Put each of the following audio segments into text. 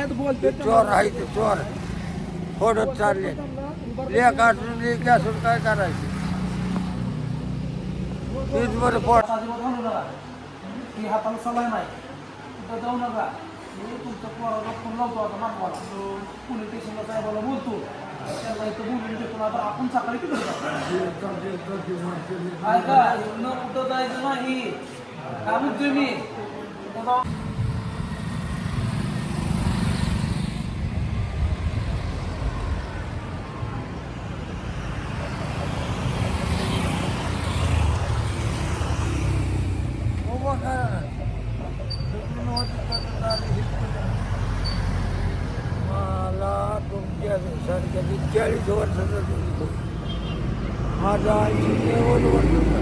आहेत बोलते चोर आहे ते चोर फोडत चालले लेख असून लेख असून काय करायचं तीच बरं पोट अजिबात म्हणू नका की हाताला सलाय नाही तिथं जाऊ नका मी तुमच्या पोराला फोन लावतो आता मागवाला पोलीस स्टेशनला साहेबाला बोलतो त्यांना इथं बोलून देतो आता आपण सकाळी किती ऐका न कुठं जायचं नाही काय म्हणतोय मी आता उभं करा ना. तिकडून होतं तर झालं इथपर्यंत. मला तुमच्या सारख्या चाळीस वर्षाचा दिवस माझा ऐंशी नेवल वर्षाचा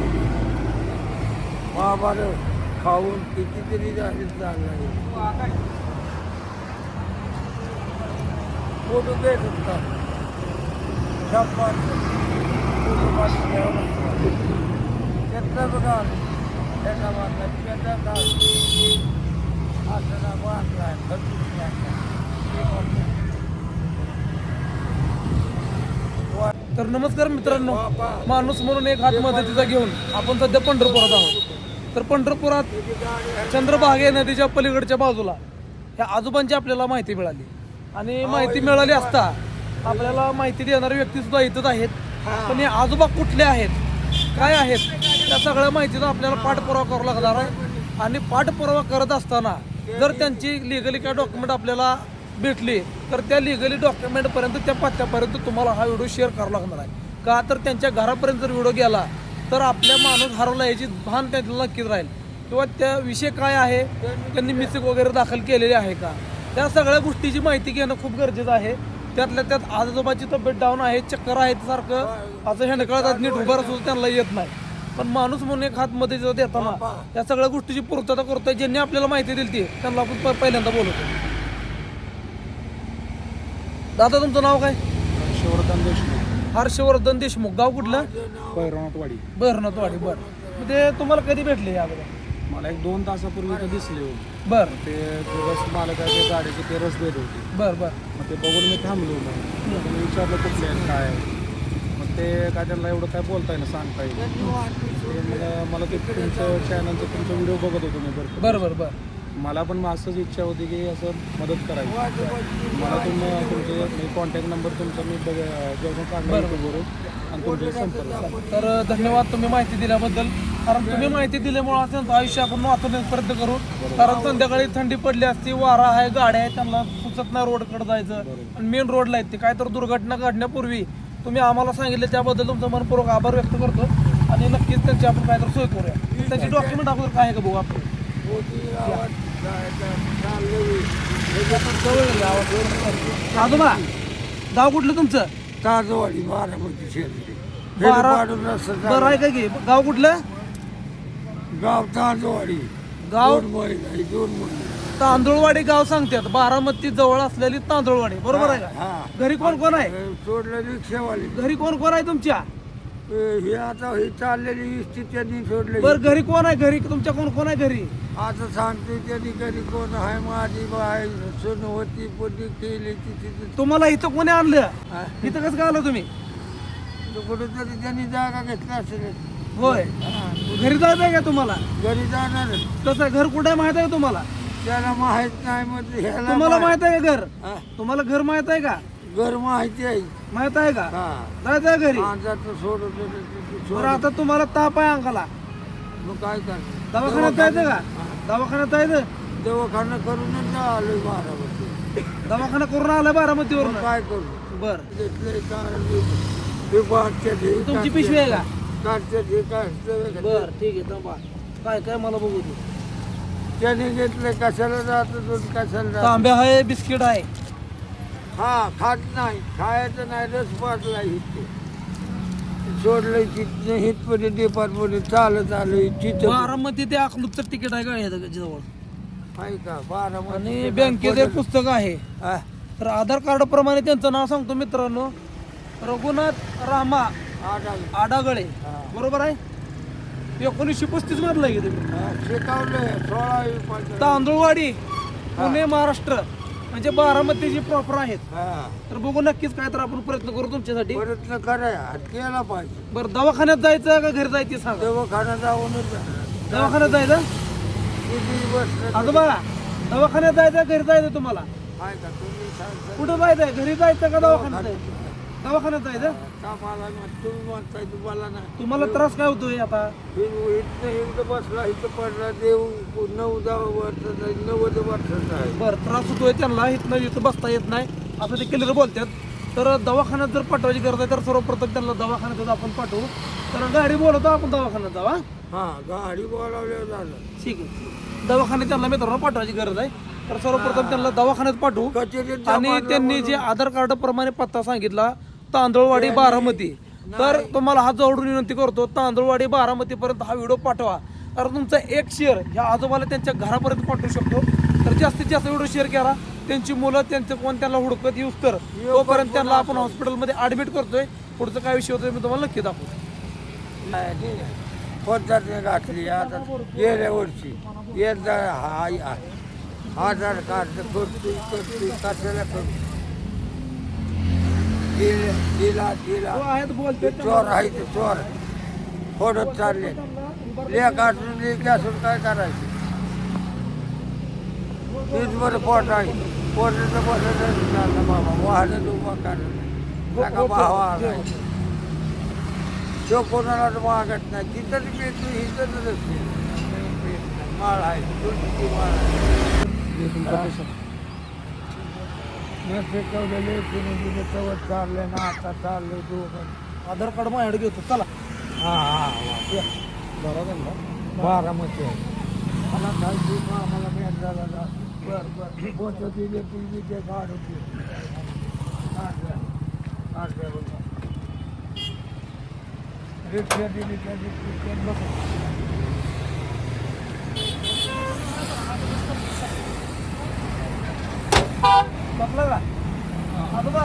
महाभारत खाऊन कितीतरी झाले चालला फोटो होता छप्पन बघा. त्याचा बांधला त्याचा दास बांधला वर्ष. तर नमस्कार मित्रांनो. माणूस म्हणून एक हात मदतीचा घेऊन आपण सध्या पंढरपुरात आहोत. तर पंढरपुरात चंद्रभागे नदीच्या पलीकडच्या बाजूला ह्या आजोबांची आपल्याला माहिती मिळाली. आणि माहिती मिळाली असता आपल्याला माहिती देणारे व्यक्ती सुद्धा इथंच आहेत. पण हे आजोबा कुठले आहेत? काय आहेत? त्या सगळ्या माहितीचा आपल्याला पाठपुरावा करावा लागणार आहे. आणि पाठपुरावा करत असताना जर त्यांची लिगली काय डॉक्युमेंट आपल्याला भेटली तर त्या लिगली डॉक्युमेंटपर्यंत त्या पत्त्यापर्यंत तुम्हाला हा व्हिडिओ शेअर करावा लागणार आहे. का तर त्यांच्या घरापर्यंत जर व्हिडिओ गेला तर आपल्या माणूस हरवला याची भान त्यांना नक्कीच राहील. किंवा त्या विषय काय आहे त्यांनी मिसिक वगैरे दाखल केलेले आहे का? त्या सगळ्या गोष्टीची माहिती घेणं खूप गरजेचं आहे. त्यातल्या त्यात आजोबाची तब्येत डाऊन आहे चक्कर आहे सारखं. असं हेंडकळतात नीट उभा सुद्धा त्यांना येत नाही. पण माणूस म्हणून एक हात मध्ये जर देताना त्या सगळ्या गोष्टीची पूर्तता करतोय ज्यांनी आपल्याला माहिती दिली ती. त्यांना आपण पहिल्यांदा बोलवतो. दादा तुमचं नाव काय? हर्षवर्धन देशमुख. हर्षवर्धन देशमुख. गाव कुठलं? पैरवणाटवाडी बरनतवाडी बर. ते तुम्हाला कधी भेटले यामध्ये मला एक दोन तासापूर्वी दिसले हो. बर. ते जे रस मालक आहे ते गाडीचे ते रस देत होते. बर बर. मग ते बघून मी थांबलो मग मग मी विचारलं कुठले आहेत काय आहे. मग ते काय त्यांना एवढं काय बोलता येईल सांगता येईल ते मला मला ते तुमचं चॅनलचं तुमचं व्हिडिओ बघत होतो मी बरं बर बर बर. मला पण मग असंच इच्छा होती की असं मदत करायची मला तुम्ही तुमचे मी कॉन्टॅक्ट नंबर तुमचा मी बघ बरोबर. आणि तुमचे संपर्क तर धन्यवाद तुम्ही माहिती दिल्याबद्दल. कारण तुम्ही माहिती दिल्यामुळे त्यांचं आयुष्य आपण वाचवण्याचा प्रयत्न करू. कारण संध्याकाळी थंडी पडली असती वारा आहे गाड्या आहेत त्यांना सुचत नाही रोडकडे जायचं. आणि मेन रोडला आहेत ते. काय तर दुर्घटना घडण्यापूर्वी तुम्ही आम्हाला सांगितले त्याबद्दल तुमचा मनपूर्वक आभार व्यक्त करतो. आणि नक्कीच त्यांची आपण काय तर सोय करूया. त्याची डॉक्युमेंट अगोदर काय आहे का बघू आपण? आजोबा गाव कुठलं तुमचं? ताजवाडी बारामती शेती बारा- आहे का की गाव कुठलं? गाव ताजवाडी. गाव? दोन तांदूळवाडी गाव सांगतात बारामती जवळ असलेली तांदूळवाडी. बरोबर आहे का? हा घरी कोण कोण आहे? सोडलं रिक्षावाली. घरी कोण कोण आहे तुमच्या? हे हे आता ही चाललेली इष्टी त्यांनी सोडली बर घरी कोण आहे? घरी तुमच्या कोण कोण आहे घरी? आता सांगते त्यांनी घरी कोण आहे माझी बाय सून होती पुढे केली तिथे तुम्हाला इथं कोणी आणलं? इथं कसं काय आलं तुम्ही? कुठेतरी त्यांनी जागा घेतला असेल. होय. घरी जायचं आहे का तुम्हाला? घरी जाणार आहे? घर कुठे माहीत आहे का तुम्हाला? त्याला माहीत नाही मग तुम्हाला माहित- आहे का घर? तुम्हाला घर माहीत आहे का? घर माहिती आहे. माहीत आहे का? हा. जायचं आहे घरी. सोडत होतं ते- ते. बरं आता तुम्हाला ताप आहे अंगाला. मग काय कर? दवाखान्यात जायचं का? दवाखान्यात जायचं? दवाखाना करूनच आलोय बारामती. दवाखाना करून आलाय बारामतीवरून? मग काय करू? बर. घेतलंय कारण तुमची पिशवी आहे का. बर ठीक आहे थांबा. काय काय मला बघू दे. त्याने घेतलं कशाला जातो कशाला जातो तांब्या आहे बिस्किट आहे. हा खात नाही. खायचं नाही रस पाटला इथे. सोडलंय तिथनं हितपर्यंत डिपार्टमेंट चालत आलोय तिथं बारामती ते अकलूजचं तिकीट आहे का जवळ? आहे का? बारा आणि बँकेचं एक पुस्तक आहे. तर आधार कार्ड प्रमाणे त्यांचं नाव सांगतो मित्रांनो. रघुनाथ रामा आडागळे बरोबर आहे? एकोणीसशे पस्तीस मधलं आहे की तुम्ही तांदूळवाडी पुणे महाराष्ट्र. म्हणजे बारामती जी प्रॉपर आहेत. हा. तर बघू नक्कीच काय तर आपण प्रयत्न करू तुमच्यासाठी. प्रयत्न करा केला पाहिजे. बरं दवाखान्यात जायचं का घरी जायचं सांगा. दवाखाना जाऊनच दवाखान्यात जायचं किती बसलं आजोबा दवाखान्यात जायचं घरी जायचं तुम्हाला? आहे का तुम्ही सांगता कुठं जायचंय घरी जायचं का दवाखान्यात जायचं दवाखान्यात जायचं कामाला मग तुम्ही म्हणताय तुम्हाला नाही. तुम्हाला त्रास काय होतोय आता? इथं बसला इथं पडला देव नऊ दहा वर्षाचा आहे, नव्वद वर्षाचा आहे. बरं त्रास होतोय त्यांना इथनं इथं बसता येत नाही. असं ते क्लिअर बोलतात. तर दवाखान्यात जर पाठवायची गरज आहे तर सर्वप्रथम त्यांना दवाखान्यात आपण पाठवू. तर गाडी बोलवतो आपण दवाखान्यात जावा हा? गाडी बोलावल्यावर झालं. ठीक आहे. दवाखान्यात त्यांना मित्रांनो पाठवायची गरज आहे. तर सर्वप्रथम त्यांना दवाखान्यात पाठवू. कचेरीत आणि त्यांनी जे आधार कार्ड प्रमाणे पत्ता सांगितला तांदूळवाडी बारामती. तर तुम्हाला हात जोडून विनंती करतो तांदूळवाडी बारामती पर्यंत हा व्हिडिओ पाठवा. कारण तुमचा एक शेअर ह्या आजोबाला त्यांच्या घरापर्यंत पाठवू शकतो. तर जास्तीत जास्त व्हिडिओ शेअर करा. त्यांची मुलं त्यांचं कोण त्यांना हुडकत येऊस तर. तोपर्यंत त्यांना आपण हॉस्पिटलमध्ये ऍडमिट करतोय. पुढचं काय विषय होतोय मी तुम्हाला नक्की दाखवतो. नाही पद्धतने घातली? आता गेल्या वर्षी. एकदा हा आधार कार्ड करतोय करतोय कशाला करतो दिला दिला हो, बोलते चोर आहे ते चोर। फोडत चालले लेख असून लेख असून काय करायचं तीच पोट आहे पोटाचं बसत बाबा। वाहन उभा काढलं नका भावा तो कोणाला मागत नाही तिथंच मिळतो इथंच माळ आहे तुळशीची माळ आहे मी फेकवलेले कुणी दिले तेव्हा चालले ना आता चालले दोघं. आधार कार्ड माझ्याकडे घेतो चला. हा हा या. बरं झालं. बारामती आहे. मला खायची का आम्हाला मेट झाला ना बरं बरं. कोणतं दिले ती ते काढ होती रिक्षा दिली त्या बसला का आजोबा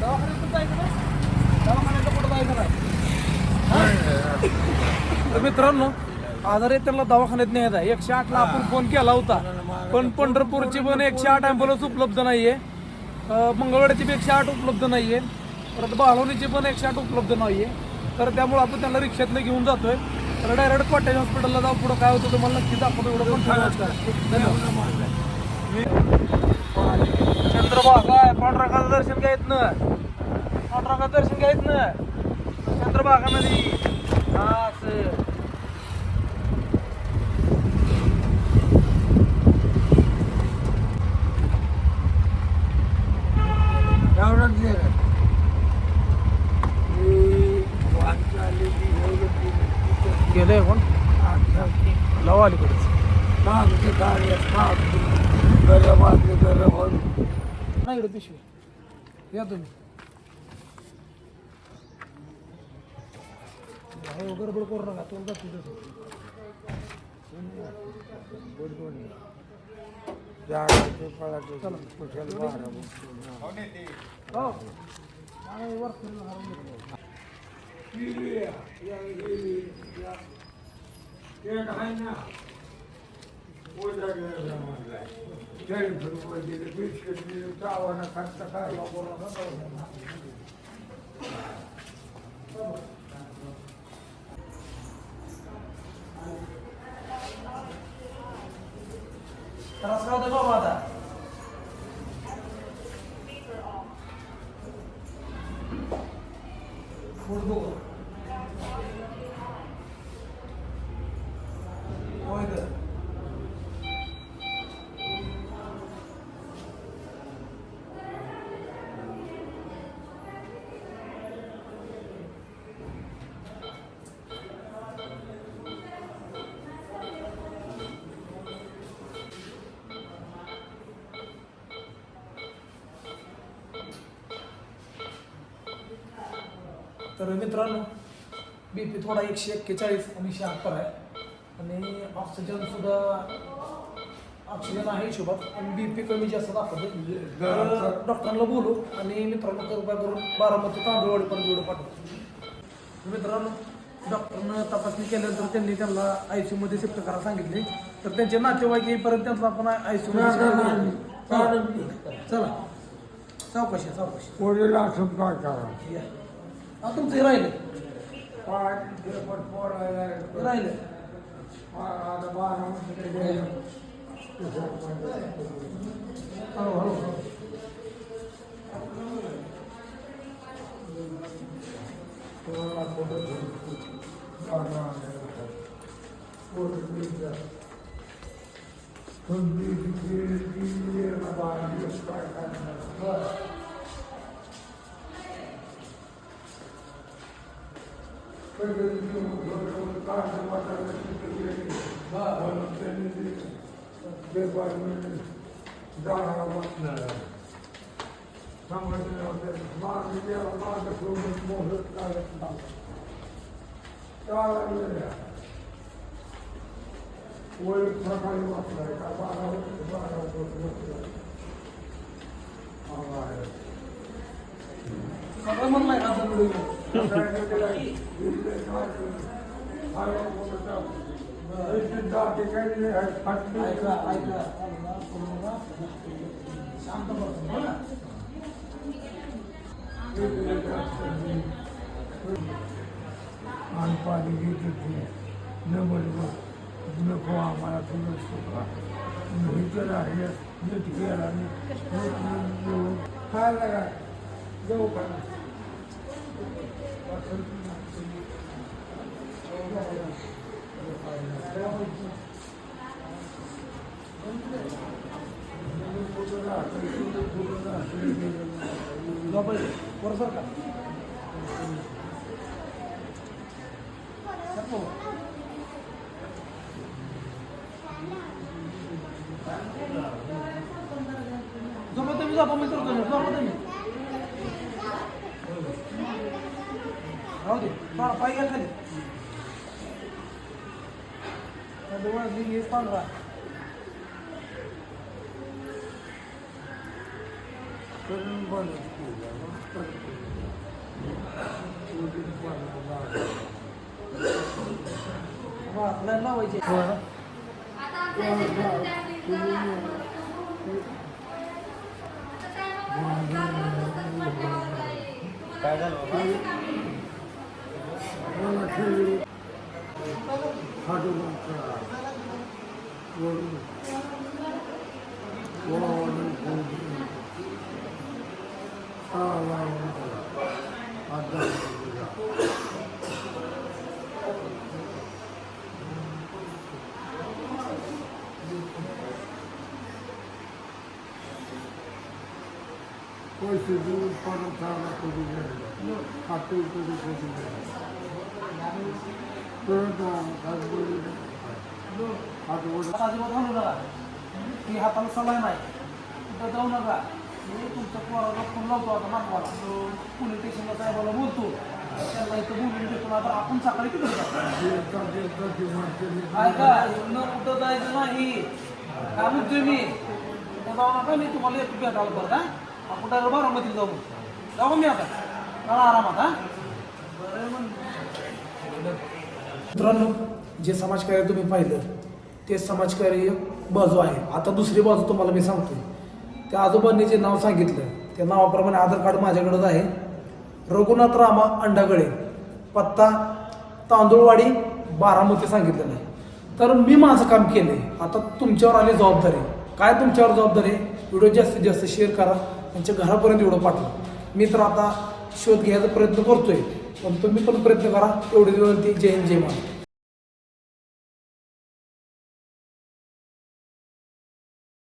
दवाखान्यात पण जायचं ना दवाखान्यात कुठं जायचं नाही तर मित्रांनो आजारी त्यांना दवाखान्यात न्यायचा आहे. एकशे आठला आपण फोन केला होता. पण पंढरपूरची पण एकशे आठ ॲम्ब्युलन्स उपलब्ध नाहीये. अं, मंगळवाड्याची पण एकशे आठ उपलब्ध नाहीये. परत बाळवणीची पण एकशे आठ उपलब्ध नाहीये. तर त्यामुळे आपण त्यांना रिक्षातनं घेऊन जातोय. तर डायरेक्ट कॉटेज हॉस्पिटलला जाऊ. पुढं काय होतं तुम्हाला नक्की दाखवतो. एवढं पण धन्यवाद. चंद्रभागा आहे पांढराखाचं दर्शन घ्यायत ना पांढराखाचं दर्शन घ्यायत ना चंद्रभागा नदी असं. गेलं आली कोण? लावा अलीकडेच ते कार्य काम गरम आपले गरम होऊन नाही इकडे पिशवी. या तुम्ही. गडबड करू नका तोंड जात तिथं झाडाचे फळाचे कुशल बारा हो नाही, वर फिरून हारून घेतलं. चाळीस रुपये दिले बिस्किट दिले चावाना तर मित्रांनो बी पी थोडा एकशे एक्केचाळीस आणि शहात्तर आहे. आणि ऑक्सिजन सुद्धा ऑक्सिजन आहे हिशोबात. पण बी पी कमी जास्त दाखवते तर डॉक्टरांना बोलू. आणि मित्रांनो कृपया करून बारामती तांदूळवाडीपर्यंत व्हिडिओ पाठवतो मित्रांनो डॉक्टरनं तपासणी केल्यानंतर त्यांनी त्यांना आय सी मध्ये शिफ्ट करायला सांगितले. तर त्यांचे नातेवाईक येईपर्यंत त्यांचा आपण आय सी मध्ये चला. चौकशी चौकशी पोरीला असं काय करा हा तुमचं हे राहिलं. पोरायला राहिलं. हळू हळू. हळू. वय सकाळी वाचलाय का बारा बारा सगळं म्हणलं आहे का आता व्हिडिओ पाणी घेत होते. नंबर नको आम्हाला तुझं सुखा इतर आहे नीट गेला खायला काय जाऊ का? झोपायचं वर सर का सरको. झोपा तुम्ही झोपा मी करतो ना झोपा तुम्ही राहू दे. थोडा पाय घ्या खाली. हेच पांढरा करून बंद आपल्याला लावायचे. पैसे देऊन परत चांगला करू द्यायला खाते करू करू द्यायला परत हातबोली हातबोली अजिबात म्हणू नका की हाताला सलाय नाही तिथं जाऊ नका मी तुमचं पोराला फोन लावतो आता मागवाला पोलीस स्टेशनला साहेबाला बोलतो त्यांना इथं बोलून देतो आता आपण सकाळी किती जाऊ ऐका न कुठं जायचं नाही काय म्हणतोय मी कुठं जाऊ नका मी तुम्हाला येतो भेटायला बरं का आपण डायरेक्ट बारामतीला जाऊ जाऊ मी आता चला आरामात हा? मित्रांनो जे समाजकार्य तुम्ही पाहिलं ते समाजकार्य बाजू आहे. आता दुसरी बाजू तुम्हाला मी सांगतो. त्या आजोबांनी जे नाव सांगितलं त्या नावाप्रमाणे आधार कार्ड माझ्याकडंच आहे. रघुनाथ रामा अंडागळे पत्ता तांदूळवाडी बारामती सांगितलेलं आहे. तर मी माझं काम केलं आहे आता तुमच्यावर आली जबाबदारी. काय तुमच्यावर जबाबदारी? आहे व्हिडिओ जास्तीत जास्त शेअर करा. त्यांच्या घरापर्यंत एवढं पाठवा. मी तर आता शोध घ्यायचा प्रयत्न करतोय. पण तुम्ही पण प्रयत्न करा. एवढी विनंती. जय हिंद जय